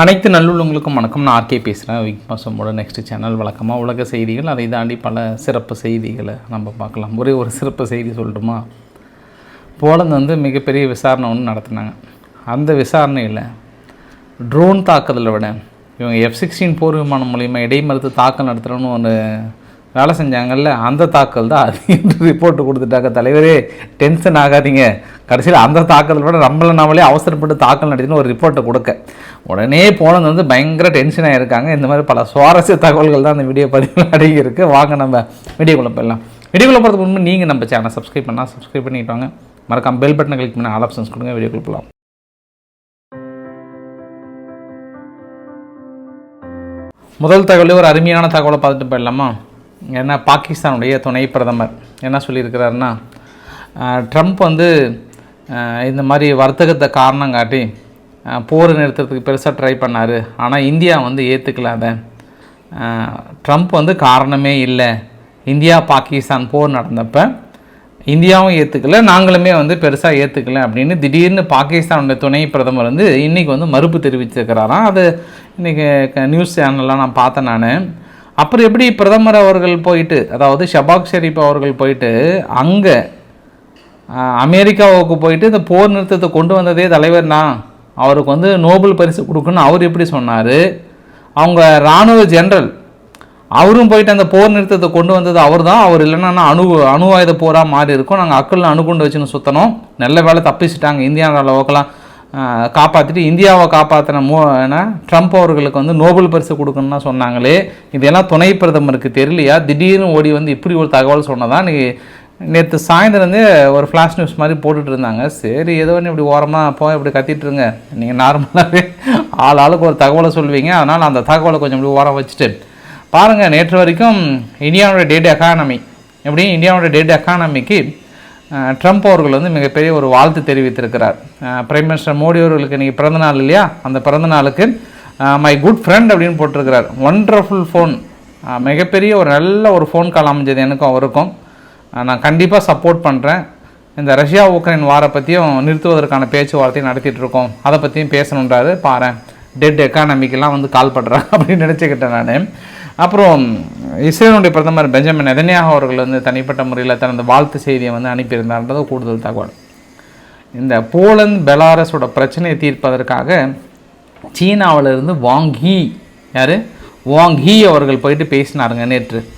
அனைத்து நல்லுள்ளவங்களுக்கும் வணக்கம். நான் ஆர்கே பேசுகிறேன் விக் மாசமோட நெக்ஸ்ட் சேனல் வழக்கமாக உலக செய்திகள். அதை தாண்டி பல சிறப்பு செய்திகளை நம்ம பார்க்கலாம். ஒரே ஒரு சிறப்பு செய்தி சொல்லட்டுமா? போலந்து வந்து மிகப்பெரிய விசாரணை ஒன்று நடத்தினாங்க. அந்த விசாரணையில் ட்ரோன் தாக்குதலை விட இவங்க எஃப் சிக்ஸ்டீன் போர் விமானம் மூலிமா இடைமறுத்து தாக்கல் நடத்துகிறோன்னு ஒன்று வேலை செஞ்சாங்கல்ல அந்த தாக்கல் தான் அது என்று ரிப்போர்ட் கொடுத்துட்டாங்க. தலைவரே டென்ஷன் ஆகாதீங்க. கடைசியில் அந்த தாக்கல் விட நம்மளை நம்மளே அவசரப்பட்டு தாக்கல் நடத்தின்னு ஒரு ரிப்போர்ட்டை கொடுக்க. உடனே போனது வந்து பயங்கர டென்ஷன் இருக்காங்க இந்த மாதிரி பல சுவாரஸ்ய தகவல்கள் தான் அந்த வீடியோ பதிவில் அடங்கியிருக்கு. வாங்க நம்ம வீடியோக்குள்ளே போயிடலாம். வீடியோக்குள்ளே போகிறதுக்கு முன்பு நீங்கள் நம்ம சேனல் சப்ஸ்கிரைப் பண்ணால் சப்ஸ்கிரைப் பண்ணிட்டு வாங்க. மறக்காம பெல் பட்டனை கிளிக் பண்ணி ஆல் ஆப்ஷன்ஸ் கொடுங்க. வீடியோக்குள்ளே போகலாம் முதல் தகவலே ஒரு அருமையான தகவலை பார்த்துட்டு போயிடலாமா? ஏன்னா பாகிஸ்தானுடைய துணை பிரதமர் என்ன சொல்லியிருக்கிறாருன்னா ட்ரம்ப் வந்து இந்த மாதிரி வர்த்தகத்தை காரணம் காட்டி போர் நிறுத்தத்துக்கு பெருசாக ட்ரை பண்ணார். ஆனால் இந்தியா வந்து ஏற்றுக்கலாத ட்ரம்ப் வந்து காரணமே இல்லை. இந்தியா பாகிஸ்தான் போர் நடந்தப்போ இந்தியாவும் ஏற்றுக்கல நாங்களுமே வந்து பெருசாக ஏற்றுக்கல அப்படின்னு திடீர்னு பாகிஸ்தானுடைய துணை பிரதமர் வந்து இன்றைக்கி வந்து மறுப்பு தெரிவிச்சிருக்கிறாராம். அது இன்றைக்கி நியூஸ் சேனல்லாம் நான் பார்த்தேன் நான். அப்புறம் எப்படி பிரதமர் அவர்கள் போயிட்டு அதாவது ஷபாக் ஷெரீப் அவர்கள் போயிட்டு அங்கே அமெரிக்காவுக்கு போயிட்டு இந்த போர் நிறுத்தத்தை கொண்டு வந்ததே தலைவர் தான். அவருக்கு வந்து நோபல் பரிசு கொடுக்குன்னு அவர் எப்படி சொன்னார்? அவங்க இராணுவ ஜெனரல் அவரும் போயிட்டு அந்த போர் நிறுத்தத்தை கொண்டு வந்தது அவர் தான். அவர் இல்லைன்னா அணு அணு ஆயுத போராக மாறி இருக்கும். நாங்கள் அக்கல் அணுகுண்டு வச்சுன்னு சுத்தணும். நல்ல வேலை தப்பிச்சிட்டாங்க. இந்தியா அளவுக்கெல்லாம் காப்பாற்றிட்டு இந்தியாவை காப்பாற்றின மோ ஏன்னா ட்ரம்ப் அவர்களுக்கு வந்து நோபல் பரிசு கொடுக்கணும்னா சொன்னாங்களே. இதெல்லாம் துணை பிரதமருக்கு தெரியலையா? திடீர்னு ஓடி வந்து இப்படி ஒரு தகவல் சொன்னதான் இன்னைக்கு நேற்று சாயந்தரந்தே ஒரு ஃப்ளாஷ் நியூஸ் மாதிரி போட்டுட்டு இருந்தாங்க. சரி ஏதோ ஒன்று இப்படி ஓரமாக போய் இப்படி கத்திட்டுருங்க நீங்கள் நார்மலாகவே ஆள் ஆளுக்கு ஒரு தகவலை சொல்லுவீங்க. அதனால் அந்த தகவலை கொஞ்சம் இப்படி ஓரம் வச்சுட்டு. பாருங்கள் நேற்று வரைக்கும் இந்தியாவோட டேட் எக்கானமி எப்படியும் இந்தியாவோட டேட் எக்கானமிக்கு ட்ரம்ப் அவர்கள் வந்து மிகப்பெரிய ஒரு வாழ்த்து தெரிவித்திருக்கிறார். பிரைம் மினிஸ்டர் மோடி அவர்களுக்கு இன்றைக்கி பிறந்த நாள் இல்லையா? அந்த பிறந்த நாளுக்கு மை குட் ஃப்ரெண்ட் அப்படின்னு போட்டிருக்கிறார். ஒண்டர்ஃபுல் ஃபோன் மிகப்பெரிய ஒரு நல்ல ஒரு ஃபோன் கால் அமைஞ்சது எனக்கும் அவருக்கும். நான் கண்டிப்பாக சப்போர்ட் பண்ணுறேன் இந்த ரஷ்யா உக்ரைன் வாரை பற்றியும் நிறுத்துவதற்கான பேச்சுவார்த்தையும் நடத்திட்டு இருக்கோம் அதை பற்றியும் பேசணுன்றாரு. பாரேன். டெட் எக்கானமிக்கெல்லாம் வந்து கால் பண்ணுறேன் அப்படின்னு நினச்சிக்கிட்டேன் நான். அப்புறம் இஸ்ரேலுடைய பிரதமர் பெஞ்சமின் நெதன்யாக அவர்கள் வந்து தனிப்பட்ட முறையில் தனது வாழ்த்து செய்தியை வந்து அனுப்பியிருந்தார்ன்றது கூடுதல் தகவல். இந்த போலந்து பெலாரஸோட பிரச்சனையை தீர்ப்பதற்காக சீனாவிலிருந்து வாங் யார்? வாங் ஹீ அவர்கள் போயிட்டு பேசினாருங்க நேற்று.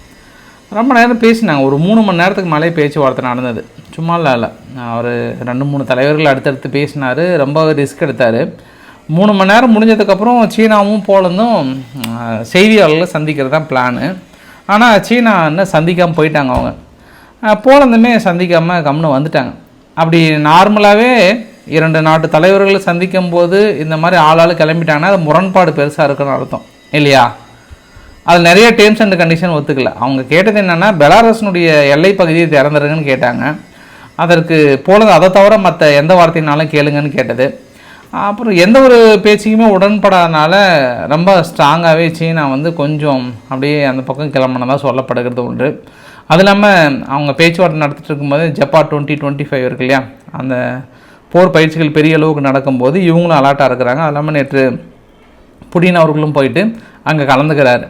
ரொம்ப நேரம் பேசினாங்க. ஒரு மூணு மணி நேரத்துக்கு மேலே பேச்சுவார்த்தை நடந்தது. சும்மா இல்லை இல்லை. அவர் ரெண்டு மூணு தலைவர்கள் அடுத்தடுத்து பேசினார். ரொம்ப ரிஸ்க் எடுத்தார். மூணு மணி நேரம் முடிஞ்சதுக்கப்புறம் சீனாவும் போலந்தும் செய்தியாளர்களை சந்திக்கிறது தான் பிளானு ஆனால் சீனா இன்னும் சந்திக்காமல் போயிட்டாங்க அவங்க. போலந்துமே சந்திக்காமல் கம்னு வந்துட்டாங்க. அப்படி நார்மலாகவே இரண்டு நாட்டு தலைவர்களை சந்திக்கும் போது இந்த மாதிரி ஆளாள் கிளம்பிட்டாங்கன்னா அது முரண்பாடு பெருசாக இருக்குன்னு அர்த்தம். இல்லையா? அது நிறைய டேர்ம்ஸ் அண்ட் கண்டிஷன் ஒத்துக்கல. அவங்க கேட்டது என்னென்னா பெலாரஸினுடைய எல்லை பகுதியை திறந்துருங்கன்னு கேட்டாங்க. அதற்கு போலந்து அதை தவிர மற்ற எந்த வார்த்தையினாலும் கேளுங்கன்னு கேட்டது. அப்புறம் எந்த ஒரு பேச்சுக்குமே உடன்படாதனால ரொம்ப ஸ்ட்ராங்காகவே சீனா வந்து கொஞ்சம் அப்படியே அந்த பக்கம் கிளம்பினதாக சொல்லப்படுகிறது உண்டு. அது இல்லாமல் அவங்க பேச்சுவார்த்தை நடத்திட்டு இருக்கும்போது ஜப்பா டுவெண்ட்டி டுவெண்ட்டி ஃபைவ் இருக்கு இல்லையா? அந்த போர் பயிற்சிகள் பெரிய அளவுக்கு நடக்கும்போது இவங்களும் அலாட்டாக இருக்கிறாங்க. அது இல்லாமல் நேற்று புடின் அவர்களும் போயிட்டு அங்கே கலந்துக்கிறார்.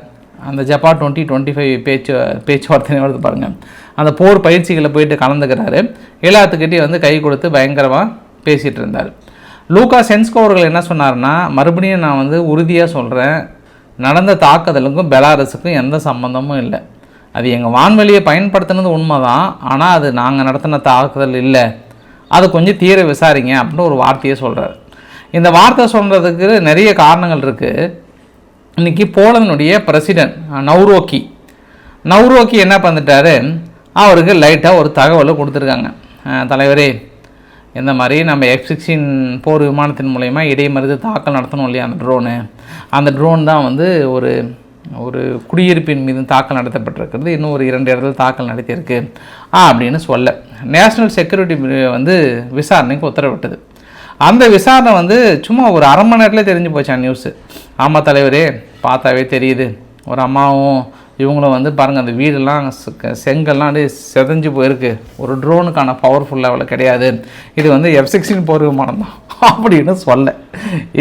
அந்த ஜப்பா டுவெண்ட்டி டுவெண்ட்டி ஃபைவ் பேச்சு பேச்சுவார்த்தை வருது பாருங்கள் அந்த போர் பயிற்சிகளில் போயிட்டு கலந்துக்கிறாரு. எல்லாத்துக்கிட்டேயும் வந்து கை கொடுத்து பயங்கரமாக பேசிகிட்டு இருந்தார். லூகா சென்ஸ்கோ அவர்கள் என்ன சொன்னார்னா மறுபடியும் நான் வந்து உறுதியாக சொல்கிறேன் நடந்த தாக்குதலுக்கும் பெலாரஸுக்கும் எந்த சம்மந்தமும் இல்லை. அது எங்கள் வான்வெளியை பயன்படுத்தினது உண்மை தான் ஆனால் அது நாங்கள் நடத்தின தாக்குதல் இல்லை. அதை கொஞ்சம் தீர விசாரிங்க அப்படின்னு ஒரு வார்த்தையை சொல்கிறார் இந்த வார்த்தை சொல்கிறதுக்கு நிறைய காரணங்கள் இருக்குது இன்னைக்கு போலனுடைய பிரசிடென்ட் நவ்ரோக்கி. நவ்ரோக்கி என்ன பண்ணிட்டாரு? அவருக்கு லைட்டாக ஒரு தகவலை கொடுத்துருக்காங்க. தலைவரே இந்த மாதிரி நம்ம எஃப் சிக்ஸ்டீன் போர் விமானத்தின் மூலயமா இடைமறித்து தாக்கல் நடத்தணும் இல்லையா அந்த ட்ரோனு அந்த ட்ரோன் தான் வந்து ஒரு ஒரு குடியிருப்பின் மீது தாக்கல் நடத்தப்பட்டிருக்கிறது. இன்னும் ஒரு இரண்டு இடத்துல தாக்கல் நடத்தியிருக்கு. ஆ அப்படின்னு சொல்ல. நேஷ்னல் செக்யூரிட்டி வந்து விசாரணைக்கு உத்தரவிட்டது. அந்த விசாரணை வந்து சும்மா ஒரு அரை மணி நேரத்தில் தெரிஞ்சு போச்சான் நியூஸு ஆமாம் தலைவரே பார்த்தாவே தெரியுது. ஒரு அம்மாவும் இவங்களும் வந்து பாருங்கள் அந்த வீடெல்லாம் செங்கல்லாம் அப்படியே செதஞ்சு போயிருக்கு. ஒரு ட்ரோனுக்கான பவர்ஃபுல் லெவலில் கிடையாது. இது வந்து எஃப் சிக்ஸ்டின் போர் விமானம் தான். அப்படின்னு சொல்ல.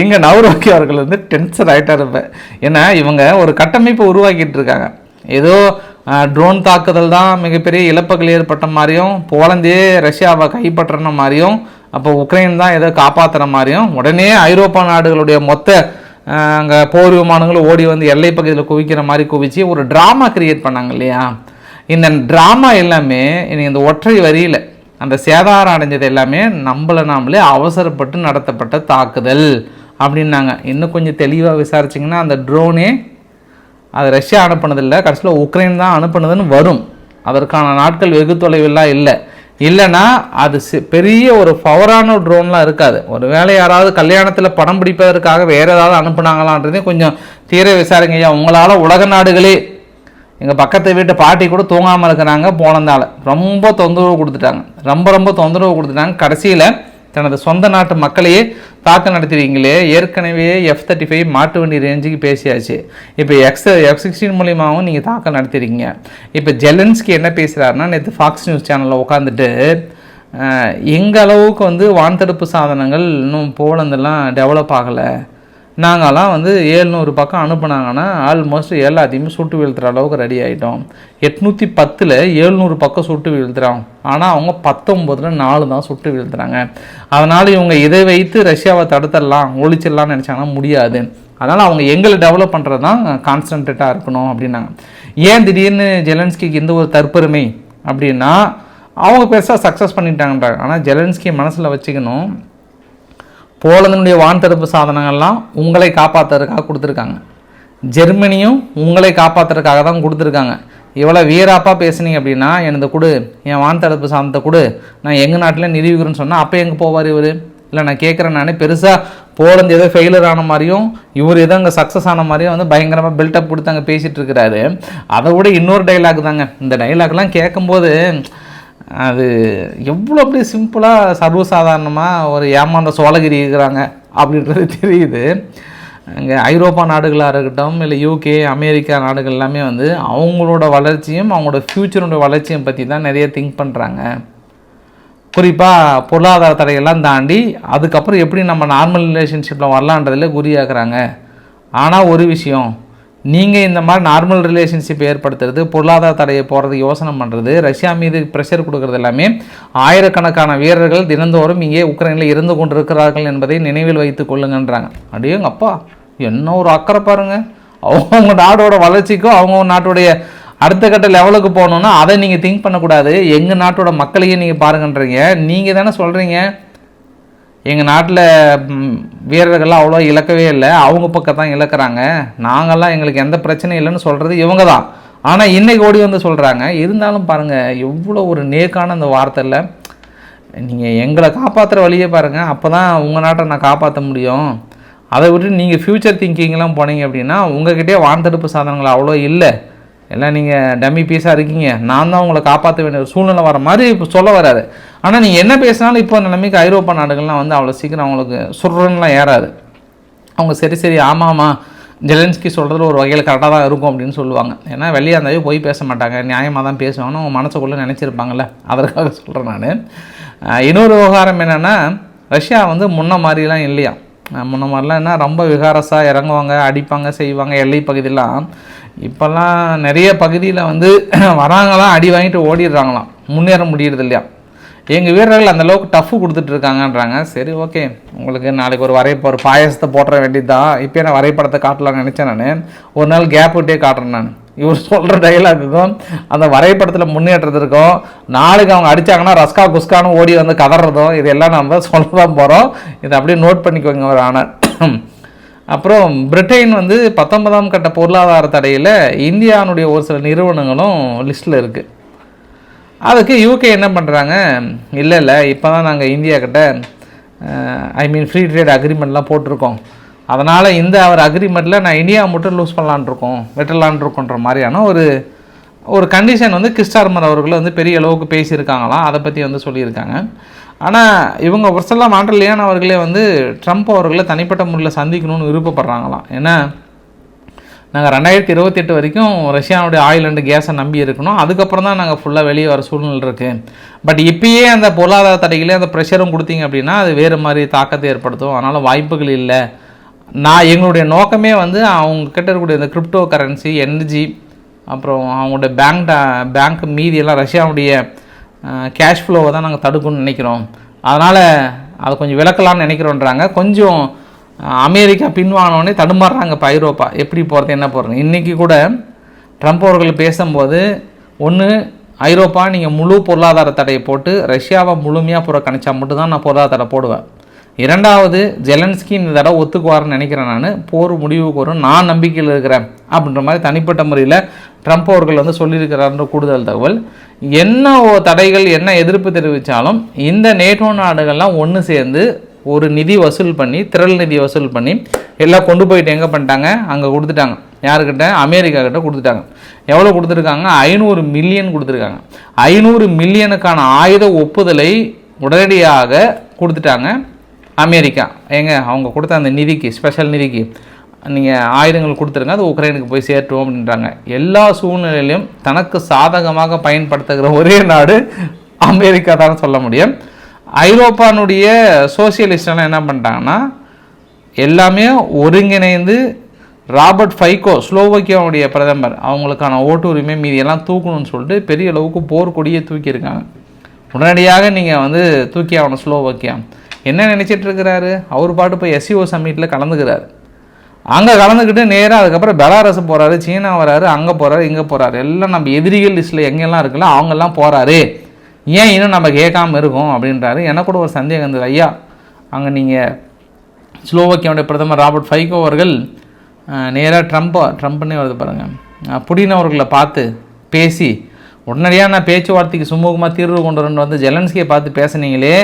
இங்கே நவரோக்கி அவர்கள் வந்து டென்ஷன் ஆகிட்டா இருப்பேன் ஏன்னா இவங்க ஒரு கட்டமைப்பை உருவாக்கிட்டு இருக்காங்க. ஏதோ ட்ரோன் தாக்குதல் தான் மிகப்பெரிய இழப்புகள் ஏற்பட்ட மாதிரியும் போலந்தே ரஷ்யாவை கைப்பற்றின மாதிரியும் அப்போ உக்ரைன் தான் ஏதோ காப்பாற்றுற மாதிரியும் உடனே ஐரோப்பா நாடுகளுடைய மொத்த அங்கே போர் விமானங்களும் ஓடி வந்து எல்லை பகுதியில் குவிக்கிற மாதிரி குவிச்சு ஒரு ட்ராமா கிரியேட் பண்ணாங்க இல்லையா? இந்த ட்ராமா எல்லாமே இன்னைக்கு இந்த ஒற்றை வரியில் அந்த சேதாரம் அடைஞ்சது எல்லாமே நம்மளை நாமளே அவசரப்பட்டு நடத்தப்பட்ட தாக்குதல் அப்படின்னாங்க. இன்னும் கொஞ்சம் தெளிவாக விசாரிச்சிங்கன்னா அந்த ட்ரோனே அது ரஷ்யா அனுப்புனதில்லை. கடைசியில் உக்ரைன் தான் அனுப்புனதுன்னு வரும். அதற்கான நாட்கள் வெகு தொலைவில்லாம் இல்லை. இல்லைன்னா அது பெரிய ஒரு பவரான ட்ரோன்லாம் இருக்காது. ஒரு வேளை யாராவது கல்யாணத்தில் படம் பிடிப்பதற்காக வேறு ஏதாவது அனுப்புனாங்களான்றதையும் கொஞ்சம் தீர விசாரிங்க ஐயா. உங்களால் உலக நாடுகளே எங்கள் பக்கத்து வீட்டு பாட்டி கூட தூங்காமல் இருக்கிறாங்க போனதால. ரொம்ப தொந்தரவு கொடுத்துட்டாங்க. ரொம்ப ரொம்ப தொந்தரவு கொடுத்துட்டாங்க. கடைசியில் தனது சொந்த நாட்டு மக்களையே தாக்கம் நடத்துறீங்களே. ஏற்கனவே எஃப் தேர்ட்டி ஃபைவ் மாட்டு வண்டி ரேஞ்சுக்கு பேசியாச்சு. இப்போ எக்ஸ் எஃப் சிக்ஸ்டீன் மூலியமாகவும் நீங்கள் தாக்கம் நடத்திருக்கீங்க இப்போ ஜெலன்ஸ்கி என்ன பேசுகிறாருன்னா நேற்று ஃபாக்ஸ் நியூஸ் சேனலில் உட்காந்துட்டு எங்கள் அளவுக்கு வந்து வான்தடுப்பு சாதனங்கள் இன்னும் போலந்தெல்லாம் டெவலப் ஆகலை. நாங்கள்லாம் வந்து ஏழ்நூறு பக்கம் அனுப்புனாங்கன்னா ஆல்மோஸ்ட் எல்லாத்தையுமே சுட்டு வீழ்த்துற அளவுக்கு ரெடி ஆகிட்டோம் எட்நூற்றி பத்தில் ஏழ்நூறு பக்கம் சுட்டு வீழ்த்துறோம். ஆனால் அவங்க பத்தொம்பதில் நாலு தான் சுட்டு வீழ்த்துறாங்க. அதனால் இவங்க இதை வைத்து ரஷ்யாவை தடுத்துடலாம் ஒழிச்சிடலாம்னு நினச்சாங்கன்னா முடியாது. அதனால் அவங்க எங்களை டெவலப் பண்ணுறது தான் கான்சன்ட்ரேட்டாக இருக்கணும் அப்படின்னாங்க. ஏன் திடீர்னு ஜெலன்ஸ்கிக்கு இந்த ஒரு தற்பெருமை அப்படின்னா அவங்க பெருசாக சக்ஸஸ் பண்ணிட்டாங்கன்றாங்க. ஆனால் ஜெலன்ஸ்கி மனசில் வச்சுக்கணும். போலந்தினுடைய வான் தடுப்பு சாதனங்கள்லாம் உங்களை காப்பாற்றுறதுக்காக கொடுத்துருக்காங்க. ஜெர்மனியும் உங்களை காப்பாற்றுறதுக்காக தான் கொடுத்துருக்காங்க. இவ்வளோ வீராப்பாக பேசுனீங்க அப்படின்னா எனது கொடு என் வான் தடுப்பு சாதனத்தை கொடு. நான் எங்கள் நாட்டில் நிரூபிக்கிறேன்னு சொன்னால் அப்போ எங்கே போவார் இவர்? இல்லை நான் கேட்குறேன் நானே. பெருசாக போலந்து ஏதோ ஃபெயிலர் ஆன மாதிரியும் இவர் ஏதோ அங்கே சக்ஸஸ் ஆன மாதிரியும் வந்து பயங்கரமாக பில்டப் கொடுத்து அங்கே பேசிகிட்டு இருக்கிறாரு. அதை விட இன்னொரு டைலாக் தாங்க. இந்த டைலாக்லாம் கேட்கும்போது அது எவ்வளோ அப்படியே சிம்பிளாக சர்வசாதாரணமாக ஒரு ஏமாந்த சோழகிரி இருக்கிறாங்க அப்படின்றது தெரியுது. இங்கே ஐரோப்பா நாடுகளாக இருக்கட்டும் இல்லை யூகே அமெரிக்கா நாடுகள் எல்லாமே வந்து அவங்களோட வளர்ச்சியும் அவங்களோட ஃப்யூச்சரோட வளர்ச்சியும் பற்றி தான் நிறைய திங்க் பண்ணுறாங்க குறிப்பாக பொருளாதார தடையெல்லாம் தாண்டி அதுக்கப்புறம் எப்படி நம்ம நார்மல் ரிலேஷன்ஷிப்பில் வரலான்றதில் குறியாக்குறாங்க. ஆனால் ஒரு விஷயம் நீங்கள் இந்த மாதிரி நார்மல் ரிலேஷன்ஷிப் ஏற்படுத்துறது பொருளாதார தடையை போகிறது யோசனை பண்ணுறது ரஷ்யா மீது ப்ரெஷர் கொடுக்கறது எல்லாமே ஆயிரக்கணக்கான வீரர்கள் தினந்தோறும் இங்கே உக்ரைனில் இருந்து கொண்டிருக்கிறார்கள் என்பதை நினைவில் வைத்து கொள்ளுங்கன்றாங்க. அப்படியே எங்கள் அப்பா என்ன ஒரு அக்கறை பாருங்க. அவங்க நாடோட வளர்ச்சிக்கும் அவங்க நாட்டுடைய அடுத்த கட்ட லெவலுக்கு போகணுன்னா அதை நீங்கள் திங்க் பண்ணக்கூடாது. எங்கள் நாட்டோட மக்களையும் நீங்கள் பாருங்கன்றீங்க. நீங்கள் தானே சொல்கிறீங்க எங்கள் நாட்டில் வீரர்கள்லாம் அவ்வளோ இழக்கவே இல்லை. அவங்க பக்கம் தான் இழக்கிறாங்க. நாங்கள்லாம் எங்களுக்கு எந்த பிரச்சனையும் இல்லைன்னு சொல்கிறது இவங்க தான். ஆனால் இன்றைக்கி ஓடி வந்து சொல்கிறாங்க இருந்தாலும் பாருங்கள் எவ்வளோ ஒரு நேக்கான அந்த வார்த்தையில். நீங்கள் எங்களை காப்பாற்றுற வழியே பாருங்கள் அப்போ தான் உங்கள் நாட்டை நான் காப்பாற்ற முடியும். அதை விட்டு நீங்கள் ஃப்யூச்சர் திங்கிங்லாம் போனீங்க அப்படின்னா உங்ககிட்டயே வான் தடுப்பு சாதனங்கள் அவ்வளோ இல்லை. எல்லாம் நீங்கள் டம்மி பீஸாக இருக்கீங்க. நான் தான் உங்களை காப்பாற்ற வேண்டிய ஒரு சூழ்நிலை வர மாதிரி இப்போ சொல்ல வராது ஆனால் நீங்கள் என்ன பேசினாலும் இப்போ நிலைமைக்கு ஐரோப்பா நாடுகள்லாம் வந்து அவ்வளோ சீக்கிரம் அவங்களுக்கு சுடுறன்னுலாம் ஏறாது. அவங்க சரி சரி ஆமாம் ஆமாம் ஜெலன்ஸ்கி சொல்கிறது ஒரு வகையில் கரெக்டாக தான் இருக்கும் அப்படின்னு சொல்லுவாங்க. ஏன்னா வெளியே இருந்தாவே போய் பேச மாட்டாங்க. நியாயமாக தான் பேசுவாங்கன்னு அவங்க மனசுக்குள்ளே நினச்சிருப்பாங்கல்ல. அதற்காக சொல்கிறேன் நான். இன்னொரு விவகாரம் என்னென்னா ரஷ்யா வந்து முன்ன மாதிரிலாம் இல்லையா? முன்ன மாதிரிலாம் என்ன ரொம்ப விகாரஸாக இறங்குவாங்க அடிப்பாங்க செய்வாங்க எல்லை பகுதியெலாம் இப்போல்லாம் நிறைய பகுதியில் வந்து வராங்களாம் அடி வாங்கிட்டு ஓடிடுறாங்களாம். முன்னேற முடியறது இல்லையா எங்கள் வீரர்கள் அந்தளவுக்கு டஃப்பு கொடுத்துட்ருக்காங்கன்றாங்க கொடுத்துட்டு இருக்காங்கன்றாங்க. சரி ஓகே உங்களுக்கு நாளைக்கு ஒரு வரைப்ப ஒரு பாயசத்தை போட்டுற வேண்டியது தான் இப்போ நான் வரைபடத்தை காட்டலாம்னு நினச்சேன் நான். ஒரு நாள் கேப் விட்டே காட்டுறேன் நான். இவர் சொல்கிற டைலாக்குக்கும் அந்த வரைபடத்தில் முன்னேற்றத்திற்கும் நாளைக்கு அவங்க அடிச்சாங்கன்னா ரஸ்கா குஸ்கான்னு ஓடி வந்து கதறதும் இதெல்லாம் நம்ம சொல்ல தான் போகிறோம் இதை அப்படியே நோட் பண்ணிக்கோங்க ஒரு ஆனால் அப்புறம் பிரிட்டன் வந்து பத்தொன்பதாம் கட்ட பொருளாதார தடையில் இந்தியானுடைய ஒரு சில நிறுவனங்களும் லிஸ்ட்டில் இருக்குது அதுக்கு யூகே என்ன பண்ணுறாங்க இல்லை இல்லை. இப்போ தான் நாங்கள் இந்தியா கிட்ட ஐ மீன் ஃப்ரீ ட்ரேட் அக்ரிமெண்ட்லாம் போட்டிருக்கோம். அதனால் இந்த அவர் அக்ரிமெண்ட்டில் நான் இந்தியா மட்டும் லூஸ் பண்ணலான்ட்ருக்கோம் வெட்டலான்ட்ருக்கோன்ற மாதிரியான ஒரு ஒரு கண்டிஷன் வந்து கிறிஸ்டார்மர் அவர்கள் வந்து பெரிய அளவுக்கு பேசியிருக்காங்களாம். அதை பற்றி வந்து சொல்லியிருக்காங்க. ஆனால் இவங்க உர்சலா மாண்டலியான் அவர்களே வந்து ட்ரம்ப் அவர்களை தனிப்பட்ட முறையில் சந்திக்கணும்னு விருப்பப்படுறாங்களாம். ஏன்னா நாங்கள் ரெண்டாயிரத்தி இருபத்தெட்டு வரைக்கும் ரஷ்யாவுடைய ஆயில் அண்டு கேஸை நம்பி இருக்கணும். அதுக்கப்புறம் தான் நாங்கள் ஃபுல்லாக வெளியே வர சூழ்நிலை இருக்குது பட் இப்பயே அந்த பொருளாதார தடைகளே அந்த ப்ரெஷரும் கொடுத்தீங்க அப்படின்னா அது வேறு மாதிரி தாக்கத்தை ஏற்படுத்தும். அதனால் வாய்ப்புகள் இல்லை. நான் எங்களுடைய நோக்கமே வந்து அவங்க கிட்ட இருக்கக்கூடிய இந்த கிரிப்டோ கரன்சி எனர்ஜி அப்புறம் அவங்களுடைய பேங்க் பேங்க் மீதியெல்லாம் ரஷ்யாவுடைய கேஷ் ஃப்ளோவை தான் நாங்கள் தடுக்கணும்னு நினைக்கிறோம். அதனால் அதை கொஞ்சம் விளக்கலாம்னு நினைக்கிறோன்றாங்க கொஞ்சம் அமெரிக்கா பின்வாங்கினோடனே தடுமாறுறாங்க இப்போ ஐரோப்பா. எப்படி போகிறது என்ன போகிறது இன்றைக்கி கூட ட்ரம்ப் அவர்கள் பேசும்போது ஒன்று ஐரோப்பா நீங்கள் முழு பொருளாதார தடையை போட்டு ரஷ்யாவை முழுமையாக புறக்கணிச்சா மட்டும்தான் நான் பொருளாதார போடுவேன். இரண்டாவது ஜெலன்ஸ்கி இந்த தடவை ஒத்துக்குவார்னு நினைக்கிறேன் நான். போர் முடிவுக்கு வரும். நான் நம்பிக்கையில் இருக்கிறேன். அப்படின்ற மாதிரி தனிப்பட்ட முறையில் ட்ரம்ப் அவர்கள் வந்து சொல்லியிருக்கிறார்ன்ற கூடுதல் தகவல். என்ன தடைகள் என்ன எதிர்ப்பு தெரிவித்தாலும் இந்த நேட்டோ நாடுகள்லாம் ஒன்று சேர்ந்து ஒரு நிதி வசூல் பண்ணி திரள் நிதி வசூல் பண்ணி எல்லாம் கொண்டு போயிட்டு எங்கே பண்ணிட்டாங்க? அங்கே கொடுத்துட்டாங்க. யாருக்கிட்ட? அமெரிக்கா கிட்ட கொடுத்துட்டாங்க. எவ்வளோ கொடுத்துருக்காங்க? ஐநூறு மில்லியன் கொடுத்துருக்காங்க. ஐநூறு மில்லியனுக்கான ஆயுத ஒப்புதலை உடனடியாக கொடுத்துட்டாங்க அமெரிக்கா. ஏங்க அவங்க கொடுத்த அந்த நிதிக்கு ஸ்பெஷல் நிதிக்கு நீங்கள் ஆயுதங்கள் கொடுத்துருங்க அது உக்ரைனுக்கு போய் சேர்த்துவோம் அப்படின்றாங்க. எல்லா சூழ்நிலையிலும் தனக்கு சாதகமாக பயன்படுத்துகிற ஒரே நாடு அமெரிக்கா தான் சொல்ல முடியும். ஐரோப்பானுடைய சோசியலிஸ்டெல்லாம் என்ன பண்ணிட்டாங்கன்னா எல்லாமே ஒருங்கிணைந்து ராபர்ட் ஃபைகோ ஸ்லோவக்கியாவுடைய பிரதமர் அவங்களுக்கான ஓட்டு உரிமை மீதி எல்லாம் தூக்கணும்னு சொல்லிட்டு பெரிய அளவுக்கு போர் கொடியை தூக்கியிருக்காங்க. உடனடியாக நீங்கள் வந்து தூக்கி ஆகணும் ஸ்லோவக்கியா. என்ன நினச்சிட்டு இருக்கிறாரு? அவர் பாட்டு போய் எஸ்சிஓ சம்மிட்டில் கலந்துக்கிறாரு. அங்கே கலந்துக்கிட்டு நேராக அதுக்கப்புறம் பெலாரஸ் போகிறாரு சீனா வராரு அங்கே போகிறாரு இங்கே போகிறாரு எல்லாம் நம்ம எதிரிகள் லிஸ்ட்டில் எங்கெல்லாம் இருக்குல்ல அவங்கெல்லாம் போகிறாரு ஏன் இன்னும் நம்ம கேட்காம இருக்கோம் அப்படின்றாரு. எனக்கு கூட ஒரு சந்தேகம் இருந்தது. ஐயா அங்கே நீங்கள் ஸ்லோவக்கியாவுடைய பிரதமர் ராபர்ட் ஃபைகோ அவர்கள் நேராக ட்ரம்ப்போ ட்ரம்ப்னே வருது பாருங்கள் புடின் அவர்களை பார்த்து பேசி உடனடியாக நான் பேச்சுவார்த்தைக்கு சுமூகமாக தீர்வு கொண்டு வரணும் வந்து ஜெலன்ஸ்கியை பார்த்து பேசுனீங்களே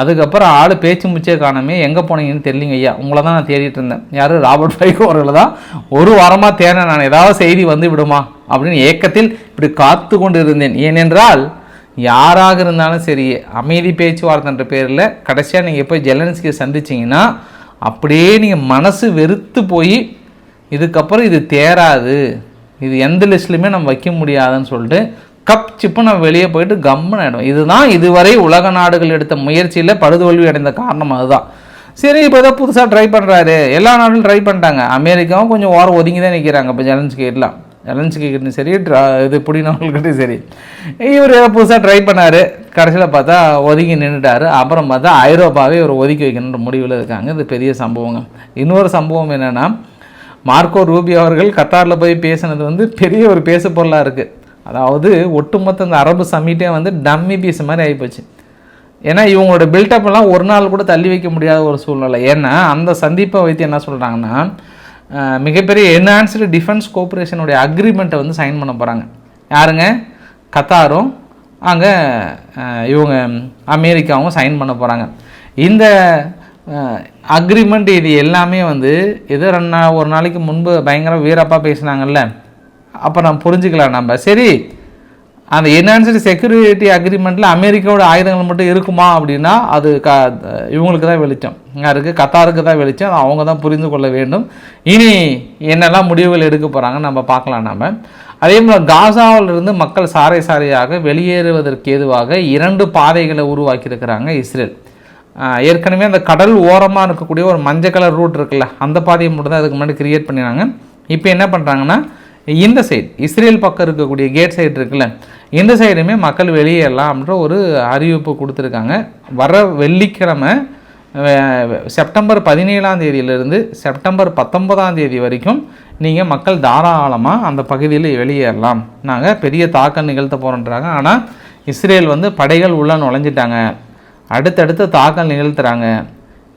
அதுக்கப்புறம் ஆள் பேச்சு முச்சே காணமே எங்கே போனீங்கன்னு தெரியலிங்க ஐயா. உங்களை தான் நான் தேடிட்டு இருந்தேன். யார்? ராபர்ட் ஃபைகோ அவர்களை தான் ஒரு வாரமாக தேடினேன் நான். ஏதாவது செய்தி வந்து விடுமா? அப்படின்னு ஏக்கத்தில் இப்படி காத்து கொண்டு இருந்தேன். ஏனென்றால் யாராக இருந்தாலும் சரி அமைதி பேச்சுவார்த்தைன்ற பேரில் கடைசியாக நீங்கள் போய் ஜெலன்ஸ்கியை சந்திச்சிங்கன்னா அப்படியே நீங்கள் மனசு வெறுத்து போய் இதுக்கப்புறம் இது தேராது. இது எந்த லிஸ்ட்லையுமே நம்ம வைக்க முடியாதுன்னு சொல்லிட்டு கப் சிப்பு நம்ம வெளியே போயிட்டு கம்முன்னு ஆகிடும் இதுதான் இதுவரை உலக நாடுகள் எடுத்த முயற்சியில் படுதோல்வி அடைந்த காரணம் அதுதான். சரி இப்போ ஏதோ புதுசாக ட்ரை பண்ணுறாரு எல்லா நாடும் ட்ரை பண்ணிட்டாங்க. அமெரிக்காவும் கொஞ்சம் ஓரம் ஒதுங்கி தான் நிற்கிறாங்க இப்போ ஜெலன்ஸ்கி ஜலன்ஸ்கிட்டையும் சரி ட்ரா- இது புடினவங்கள்கிட்டையும் சரி. இவர் புதுசாக ட்ரை பண்ணார். கடைசியில் பார்த்தா ஒதுங்கி நின்றுட்டாரு அப்புறம் பார்த்தா ஐரோப்பாவே இவர் ஒதுக்கி வைக்கணுன்ற முடிவில் இருக்காங்க. இது பெரிய சம்பவங்க. இன்னொரு சம்பவம் என்னென்னா மார்க்கோ ரூபி அவர்கள் கத்தாரில் போய் பேசினது வந்து பெரிய ஒரு பேசு பொருளாக இருக்குது அதாவது ஒட்டுமொத்த இந்த அரபு சம்மிட்டே வந்து டம்மி பீஸ் மாதிரி ஆகிப்போச்சு ஏன்னா இவங்களோட பில்டப்லாம் ஒரு நாள் கூட தள்ளி வைக்க முடியாத ஒரு சூழ்நிலை. ஏன்னா அந்த சந்திப்பை வைத்து என்ன சொல்கிறாங்கன்னா மிகப்பெரிய என்ஹான்ஸ்டு டிஃபென்ஸ் கோஆப்ரேஷனுடைய அக்ரிமெண்ட்டை வந்து சைன் பண்ண போகிறாங்க யாருங்க? கத்தாரும் அங்கே இவங்க அமெரிக்காவும் சைன் பண்ண போகிறாங்க இந்த அக்ரிமெண்ட் இது எல்லாமே வந்து ஏதோ ரெண்டு நாள் ஒரு நாளைக்கு முன்பு பயங்கர வீரப்பா பேசுனாங்கல்ல. அப்போ நம்ம புரிஞ்சுக்கலாம் நம்ம. சரி அந்த என்ஹான்ஸ்டு செக்யூரிட்டி அக்ரிமெண்ட்டில் அமெரிக்காவோட ஆயுதங்கள் மட்டும் இருக்குமா அப்படின்னா அது க இவங்களுக்கு தான் வெளிச்சம். யாருக்கு கத்தாருக்கு தான் வெளிச்சம். அவங்க தான் புரிந்து கொள்ள வேண்டும். இனி என்னெல்லாம் முடிவுகள் எடுக்க போகிறாங்க நம்ம பார்க்கலாம் நம்ம அதே போல் காசாவிலிருந்து மக்கள் சாரை சாரையாக வெளியேறுவதற்கு ஏதுவாக இரண்டு பாதைகளை உருவாக்கியிருக்கிறாங்க இஸ்ரேல். ஏற்கனவே அந்த கடல் ஓரமாக இருக்கக்கூடிய ஒரு மஞ்சள் கலர் ரூட் இருக்குல்ல அந்த பாதையை மட்டும் தான் அதுக்கு முன்னாடி கிரியேட் பண்ணினாங்க. இப்போ என்ன பண்ணுறாங்கன்னா இந்த சைடு இஸ்ரேல் பக்கம் இருக்கக்கூடிய கேட் சைடு இருக்குல்ல இந்த சைடுமே மக்கள் வெளியேறலாம் ஒரு அறிவிப்பு கொடுத்துருக்காங்க. வர வெள்ளிக்கிழமை செப்டம்பர் பதினேழாம் தேதியிலிருந்து செப்டம்பர் பத்தொன்பதாம் தேதி வரைக்கும் நீங்கள் மக்கள் தாராளமாக அந்த பகுதியில் வெளியேறலாம். நாங்கள் பெரிய தாக்கம் நிகழ்த்த போகிறோன்றாங்க ஆனால் இஸ்ரேல் வந்து படைகள் உள்ளே நுழைஞ்சிட்டாங்க. அடுத்தடுத்து தாக்கல் நிகழ்த்துறாங்க.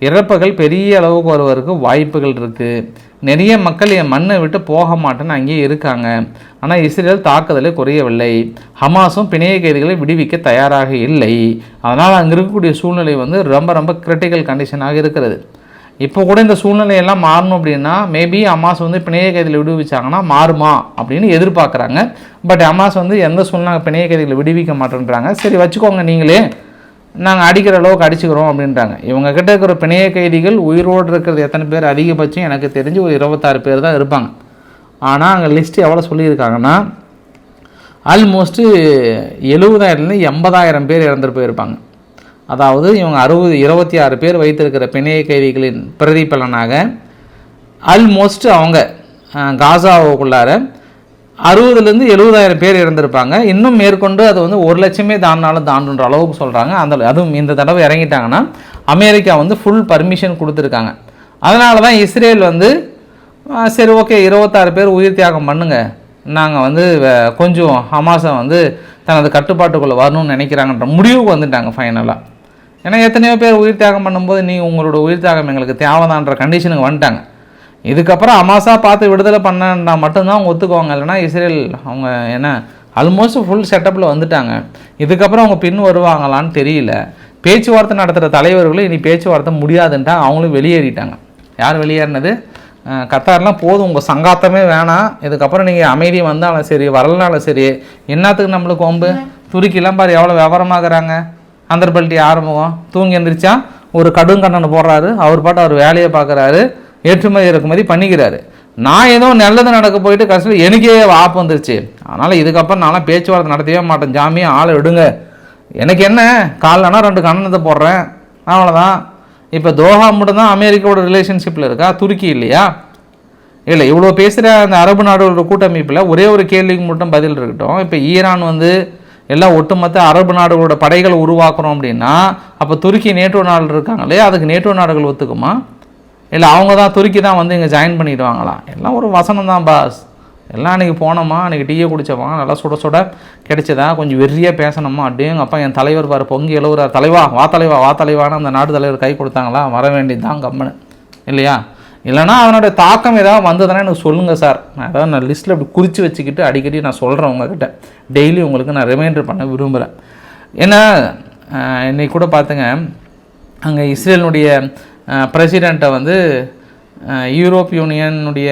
இறப்புகள் பெரிய அளவுக்கு வருவதற்கு வாய்ப்புகள் இருக்குது நிறைய மக்கள் என் மண்ணை விட்டு போக மாட்டேன்னு அங்கேயே இருக்காங்க. ஆனால் இஸ்ரேல் தாக்குதலை குறையவில்லை. ஹமாஸும் பிணைய கைதிகளை விடுவிக்க தயாராக இல்லை. அதனால் அங்கே இருக்கக்கூடிய சூழ்நிலை வந்து ரொம்ப ரொம்ப கிரிட்டிக்கல் கண்டிஷனாக இருக்கிறது. இப்போ கூட இந்த சூழ்நிலையெல்லாம் மாறணும் அப்படின்னா மேபி அமாஸ் வந்து பிணைய கைதியில் விடுவிச்சாங்கன்னா மாறுமா அப்படின்னு எதிர்பார்க்குறாங்க. பட் அமாஸ் வந்து எந்த சூழ்நிலை பிணைய கைதிகளை விடுவிக்க மாட்டேன்றாங்க. சரி வச்சுக்கோங்க நீங்களே. நாங்கள் அடிக்கிற அளவுக்கு அடிச்சுக்கிறோம் அப்படின்றாங்க. இவங்க கிட்ட இருக்கிற பிணைய கைதிகள் உயிரோடு இருக்கிறது எத்தனை பேர்? அதிகபட்சம் எனக்கு தெரிஞ்சு ஒரு இருபத்தாறு பேர் தான் இருப்பாங்க. ஆனால் அங்கே லிஸ்ட்டு எவ்வளோ சொல்லியிருக்காங்கன்னா ஆல்மோஸ்ட்டு எழுபதாயிரம்லேருந்து எண்பதாயிரம் பேர் இறந்துட்டு போயிருப்பாங்க. அதாவது இவங்க அறுபது இருபத்தி ஆறு பேர் வைத்திருக்கிற பிணைய கைதிகளின் பிரதிபலனாக ஆல்மோஸ்ட் அவங்க காசாவுக்குள்ளார அறுபதுலேருந்து எழுபதாயிரம் பேர் இறந்திருப்பாங்க. இன்னும் மேற்கொண்டு அது வந்து ஒரு லட்சமே தாண்டினாலும் தாண்டுன்ற அளவுக்கு சொல்கிறாங்க அந்த அதுவும் இந்த தடவை இறங்கிட்டாங்கன்னா அமெரிக்கா வந்து ஃபுல் பர்மிஷன் கொடுத்துருக்காங்க. அதனால தான் இஸ்ரேல் வந்து சரி ஓகே இருபத்தாறு பேர் உயிர் தியாகம் பண்ணுங்க. நாங்கள் வந்து கொஞ்சம் ஹமாஸை வந்து தனது கட்டுப்பாட்டுக்குள்ளே வரணும்னு நினைக்கிறாங்கன்ற முடிவுக்கு வந்துட்டாங்க ஃபைனலாக ஏன்னா எத்தனையோ பேர் உயிர் தியாகம் பண்ணும்போது நீ உங்களோட உயிர் தியாகம் எங்களுக்கு தேவைதான்ற கண்டிஷனுக்கு வந்துட்டாங்க. இதுக்கப்புறம் அமாசா பார்த்து விடுதலை பண்ணா மட்டும்தான் அவங்க ஒத்துக்குவாங்க. இல்லைன்னா இஸ்ரேல் அவங்க என்ன ஆல்மோஸ்ட் ஃபுல் செட்டப்பில் வந்துட்டாங்க. இதுக்கப்புறம் அவங்க பின் வருவாங்களான்னு தெரியல. பேச்சுவார்த்தை நடத்துகிற தலைவர்களும் இனி பேச்சுவார்த்தை முடியாதுன்ட்டா அவங்களும் வெளியேறிட்டாங்க. யார் வெளியேறினது? கத்தார்லாம் போதும். உங்கள் சங்காத்தமே வேணாம். இதுக்கப்புறம் நீங்கள் அமைதி வந்தாலும் சரி வரலனாலும் சரி என்னத்துக்கு நம்மளுக்கு கொம்பு? துருக்கிலாம் பாரு எவ்வளோ விவரமாகறாங்க. அந்தர்பல்ட்டி ஆரம்பம் தூங்கி எந்திரிச்சா? ஒரு கடுங்கண்ணனை போடுறாரு. அவர் பாட்டு அவர் வேலையை பார்க்குறாரு. ஏற்றுமதி இறக்குமதி பண்ணிக்கிறாரு. நான் ஏதோ நல்லது நடக்க போயிட்டு கடைசியில் எனக்கே ஆப்பு வந்துருச்சு. அதனால் இதுக்கப்புறம் நான்லாம் பேச்சுவார்த்தை நடத்தவே மாட்டேன். ஜாமியாக ஆளை விடுங்க. எனக்கு என்ன? காலைலனா ரெண்டு கண்ணனத்தை போடுறேன். அவ்வளோதான் இப்போ தோஹா மட்டும்தான் அமெரிக்காவோட ரிலேஷன்ஷிப்பில் இருக்கா? துருக்கி இல்லையா? இல்லை இவ்வளோ பேசுகிற அந்த அரபு நாடுகளோட கூட்டமைப்பில் ஒரே ஒரு கேள்விக்கு மட்டும் பதில் இருக்கட்டும். இப்போ ஈரான் வந்து எல்லாம் ஒட்டுமொத்த அரபு நாடுகளோட படைகளை உருவாக்குறோம் அப்படின்னா அப்போ துருக்கி நேட்டோ நாடு இருக்காங்களே அதுக்கு நேட்டோ நாடுகள் ஒத்துக்குமா? இல்லை அவங்க தான் துருக்கி தான் வந்து இங்கே ஜாயின் பண்ணிடுவாங்களா? எல்லாம் ஒரு வசனம் தான் பாஸ் எல்லாம் அன்றைக்கி போனோமா? அன்றைக்கி டீயை குடிச்சோமா? நல்லா சுட சுட கிடைச்சதா? கொஞ்சம் வெறியாக பேசணுமா? அப்படியே எங்கள் அப்பா என் தலைவர் பாரு பொங்கி எழுவுறார். தலைவா வா தலைவா வா தலைவான்னு அந்த நாட்டு தலைவர் கை கொடுத்தாங்களா? வர வேண்டியது தான் கம்மனு இல்லையா? இல்லைனா அவனுடைய தாக்கம் ஏதாவது வந்ததுன்னா எனக்கு சொல்லுங்கள் சார் நான் ஏதாவது நான் லிஸ்ட்டில் அப்படி குறித்து வச்சுக்கிட்டு அடிக்கடி நான் சொல்கிறேன் உங்ககிட்ட. டெய்லி உங்களுக்கு நான் ரிமைண்டர் பண்ண விரும்புகிறேன் ஏன்னா இன்றைக்கி கூட பார்த்துங்க அங்கே இஸ்ரேலினுடைய பிரசிடெண்ட்டை வந்து Europe யூனியனுடைய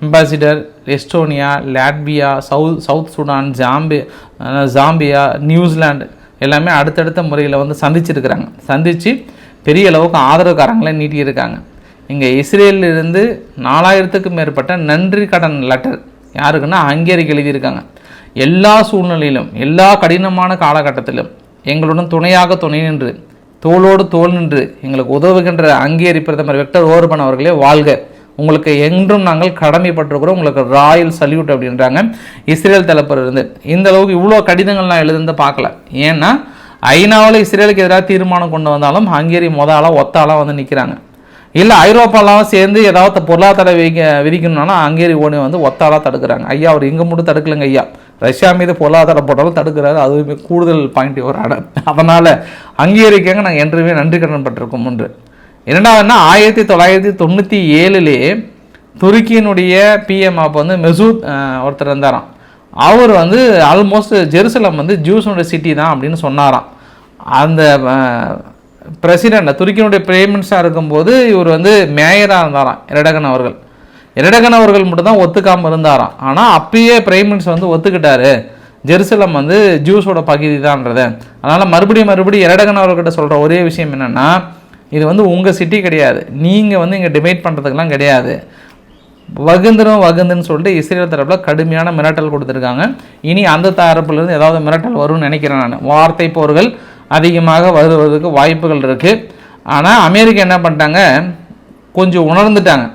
ambassador Estonia Latvia south south Sudan zombie Zambia New Zealand எல்லாமே அடுத்தடுத்த முறையில் வந்து சந்திச்சிருக்கிறாங்க. சந்தித்து பெரிய அளவுக்கு ஆதரவுக்காரங்களே நீட்டியிருக்காங்க. இங்கே இஸ்ரேலிருந்து நாலாயிரத்துக்கும் மேற்பட்ட நன்றி கடன் லெட்டர் யாருக்குன்னா ஹங்கேரிக்கு எழுதியிருக்காங்க. எல்லா சூழ்நிலையிலும் எல்லா கடினமான காலகட்டத்திலும் எங்களுடன் துணையாக துணை நின்று தோளோடு தோல் நின்று எங்களுக்கு உதவுகின்ற அங்கேரி பிரதமர் வெக்டர் ஓர்பன் அவர்களே வாழ்க. உங்களுக்கு என்றும் நாங்கள் கடமைப்பட்டிருக்கிறோம். உங்களுக்கு ராயல் சல்யூட் அப்படின்றாங்க. இஸ்ரேல் தரப்புல இருந்து இந்த அளவுக்கு இவ்வளோ கடிதங்கள் நான் எழுதுந்து பார்க்கல. ஏன்னா ஐநாவில் இஸ்ரேலுக்கு எதிராக தீர்மானம் கொண்டு வந்தாலும் ஹங்கேரி மொதலாக ஒத்தாலாக வந்து நிற்கிறாங்க இல்லை ஐரோப்பாலாம் சேர்ந்து ஏதாவது பொருளாதார விதிக்க விதிக்கணும்னாலும் ஹங்கேரி ஓடி வந்து ஒத்தாலாக தடுக்கிறாங்க. ஐயா அவர் இங்கே மட்டும் தடுக்கலைங்க ஐயா? ரஷ்யா மீது பொருளாதார போட்டாலும் தடுக்கிறாரு. அதுவுமே கூடுதல் பாயிண்ட் ஒரு அதனால் ஹங்கேரிக்காக நாங்கள் என்றுமே நன்றி கடன் பட்டிருக்கோம் ஒன்று. இரண்டாவதுனா ஆயிரத்தி தொள்ளாயிரத்தி தொண்ணூற்றி ஏழுலே துருக்கியினுடைய பிஎம் அப்போ வந்து மெசூத் ஒருத்தர் இருந்தாராம். அவர் வந்து ஆல்மோஸ்ட் ஜெருசலம் வந்து ஜூஸனுடைய சிட்டி தான் அப்படின்னு சொன்னாராம். அந்த பிரசிடெண்ட் துருக்கியினுடைய பிரைம் மினிஸ்டராக இருக்கும்போது இவர் வந்து மேயராக இருந்தாராம் எரடகன் அவர்கள். எரடகன் அவர்கள் மட்டும்தான் ஒத்துக்காமல் இருந்தாராம். ஆனால் அப்பயே பிரைம் மினிஸ்டர் வந்து ஒத்துக்கிட்டாரு. ஜெருசலம் வந்து ஜூஸோட பகுதி தான்றத அதனால் மறுபடியும் மறுபடியும் எரடகன் அவர்கிட்ட சொல்கிற ஒரே விஷயம் என்னென்னா இது வந்து உங்கள் சிட்டி கிடையாது. நீங்கள் வந்து இங்கே டிபேட் பண்ணுறதுக்கெல்லாம் கிடையாது. வகுந்தரும் வகுந்துன்னு சொல்லிட்டு இஸ்ரேல் தரப்பில் கடுமையான மிரட்டல் கொடுத்துருக்காங்க. இனி அந்த தரப்புலேருந்து ஏதாவது மிரட்டல் வரும்னு நினைக்கிறேன் நான். வார்த்தை போர்கள் அதிகமாக வருவதற்கு வாய்ப்புகள் இருக்குது ஆனால் அமெரிக்கா என்ன பண்ணிட்டாங்க? கொஞ்சம் உணர்ந்துட்டாங்க.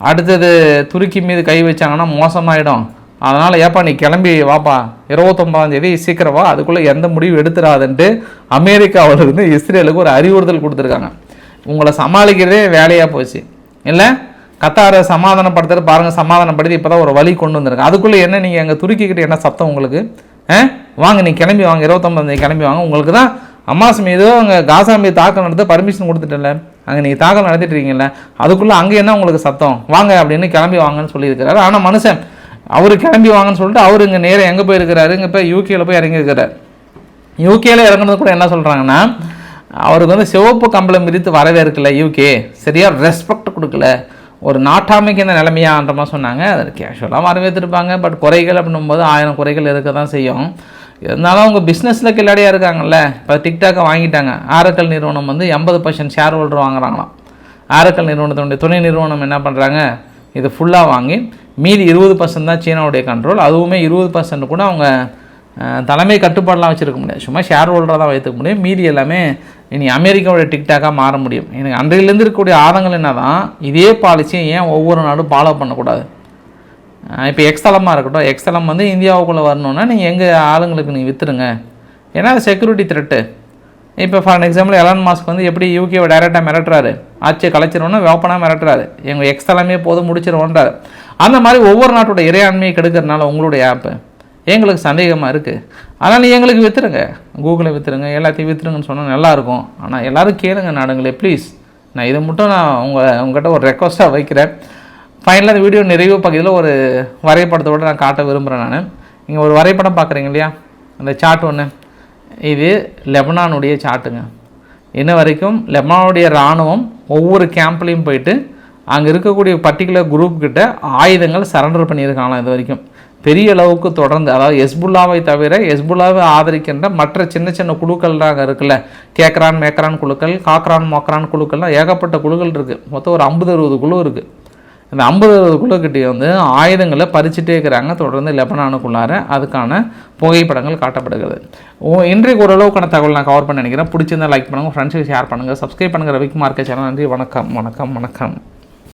அடுத்தது துருக்கி மீது கை வச்சாங்கன்னா மோசமாயிடும். அதனால் ஏப்பா நீ கிளம்பி வாப்பா. இருபத்தொம்பதாந்தேதி சீக்கிரம் வா அதுக்குள்ளே எந்த முடிவு எடுத்துடாதுன்ட்டு அமெரிக்காவிலிருந்து இஸ்ரேலுக்கு ஒரு அறிவுறுத்தல் கொடுத்துருக்காங்க. உங்களை சமாளிக்கிறதே வேலையாக போச்சு. இல்லை? கத்தாரை சமாதானப்படுத்துறது பாருங்கள் சமாதானப்படுத்தி இப்போ தான் ஒரு வழி கொண்டு வந்திருக்கு அதுக்குள்ளே என்ன நீங்கள் எங்கள் துருக்கிக்கிட்ட என்ன சத்தம் உங்களுக்கு? ஆ? வாங்க நீ கிளம்பி வாங்க இருபத்தொம்பதாந்தேதி கிளம்பி வாங்க. உங்களுக்கு தான் அம்மாஸ் மீதோ அங்கே காசா மீது தாக்கல் நடத்த பர்மிஷன் கொடுத்துட்டல அங்கே நீங்கள் தாக்கல் நடத்திட்டு இருக்கீங்கல்ல அதுக்குள்ளே அங்கே என்ன உங்களுக்கு சத்தம்? வாங்க அப்படின்னு கிளம்பி வாங்கன்னு சொல்லியிருக்கிறாரு. ஆனால் மனுஷன் அவர் கிளம்பி வாங்கன்னு சொல்லிட்டு அவர் இங்கே நேரம் எங்கே போயிருக்கிறாரு? இங்கே போய் யூகேயில் போய் இறங்கியிருக்கிறார். யூகேல இறங்குனது கூட என்ன சொல்கிறாங்கன்னா அவருக்கு வந்து சிவப்பு கம்பளம் விரித்து வரவேற்கல யூகே சரியாக ரெஸ்பெக்ட் கொடுக்கல. ஒரு நாட்டாமைக்கு இந்த நிலைமையான்ற மாதிரி சொன்னாங்க. அது கேஷுவலாக வரவேற்றிருப்பாங்க. பட் குறைகள் அப்படின்னும்போது ஆயிரம் குறைகள் இருக்க தான் செய்யும். இருந்தாலும் அவங்க பிஸ்னஸில் கில்லாடியாக இருக்காங்கல்ல. இப்போ டிக்டாக்கை வாங்கிட்டாங்க. ஆரக்கல் நிறுவனம் வந்து எண்பது பர்சன்ட் ஷேர் ஹோல்டர் வாங்குறாங்களாம். ஆரக்கல் நிறுவனத்தினுடைய துணை நிறுவனம் என்ன பண்ணுறாங்க இது ஃபுல்லாக வாங்கி மீதி இருபது பர்சன்ட் தான் சீனாவுடைய கண்ட்ரோல் அதுவுமே இருபது பர்சன்ட் கூட அவங்க தலைமை கட்டுப்பாடெலாம் வச்சுருக்க முடியாது. சும்மா ஷேர் ஹோல்டராக தான் வைத்துக்க முடியும். மீதி எல்லாமே இனி அமெரிக்காவோட டிக்டாக்காக மாற முடியும். எனக்கு அன்றையிலேருந்து இருக்கக்கூடிய ஆதங்கள் என்ன தான் இதே பாலிசியை ஏன் ஒவ்வொரு நாடும் ஃபாலோ பண்ணக்கூடாது? இப்போ எக்ஸ்தலமாக இருக்கட்டும். எக்ஸ்தலம் வந்து இந்தியாவுக்குள்ளே வரணுன்னா நீங்கள் எங்கள் ஆளுங்களுக்கு நீங்கள் விற்றுருங்க ஏன்னா அது செக்யூரிட்டி த்ரெட்டு இப்போ ஃபார் எக்ஸாம்பிள் எலான் மாஸ்க் வந்து எப்படி யூகேவை டைரெக்டாக மிரட்டுறாரு. ஆட்சியை கலைச்சிருவோன்னா வேப்பனாக மிரட்டுறாரு. எங்கள் எக்ஸ்தலமே போதும் முடிச்சிருவோன்றாரு அந்த மாதிரி ஒவ்வொரு நாட்டோட இறையாண்மையை கெடுக்கிறதுனால உங்களுடைய ஆப்பு எங்களுக்கு சந்தேகமாக இருக்குது அதனால் எங்களுக்கு விற்றுருங்க கூகுளை விற்றுருங்க எல்லாத்தையும் விற்றுருங்கன்னு சொன்னால் நல்லாயிருக்கும் ஆனால் எல்லோரும் கேளுங்க நாடுங்களே ப்ளீஸ் நான் இதை மட்டும் நான் உங்கள் உங்கள்கிட்ட ஒரு ரெக்வஸ்ட்டாக வைக்கிறேன். ஃபைனலாக இந்த வீடியோ நிறைவு பகுதியில் ஒரு வரைபடத்தோடு நான் காட்ட விரும்புகிறேன் நான். இங்கே ஒரு வரைபடம் பார்க்குறீங்க இல்லையா? அந்த சார்ட் ஒன்று இது லெபனானுடைய சார்ட்டுங்க இன்ன வரைக்கும் லெபனானுடைய இராணுவம் ஒவ்வொரு கேம்ப்லேயும் போயிட்டு அங்கே இருக்கக்கூடிய பர்டிகுலர் குரூப் கிட்ட ஆயுதங்கள் சரண்டர் பண்ணியிருக்காங்களாம் இது வரைக்கும். பெரிய அளவுக்கு தொடர்ந்து அதாவது எஸ்புல்லாவை தவிர எஸ்புல்லாவை ஆதரிக்கின்ற மற்ற சின்ன சின்ன குழுக்கள்லாம் அங்கே இருக்குல்ல. கேக்ரான் மேக்ரான் குழுக்கள் காக்ரான் மொக்ரான் குழுக்கள்லாம் ஏகப்பட்ட குழுக்கள் இருக்குது மொத்தம் ஒரு ஐம்பது அறுபது குழு இருக்குது இந்த ஐம்பது குழுக்கிட்டே வந்து ஆயுதங்களை பறிச்சுட்டே இருக்கிறாங்க. தொடர்ந்து லெபனானுக்குள்ளார அதுக்கான புகைப்படங்கள் காட்டப்படுகிறது. ஓ இன்றைக்கு ஓரளவுக்கான தகவல் நான் கவர் பண்ண நினைக்கிறேன். பிடிச்சிருந்தா லைக் பண்ணுங்கள் ஃப்ரெண்ட்ஸுக்கு ஷேர் பண்ணுங்கள் சப்ஸ்கிரைப் பண்ணுங்கள் ரவிக்குமார்க்க சேனல் நன்றி. வணக்கம் வணக்கம் வணக்கம்.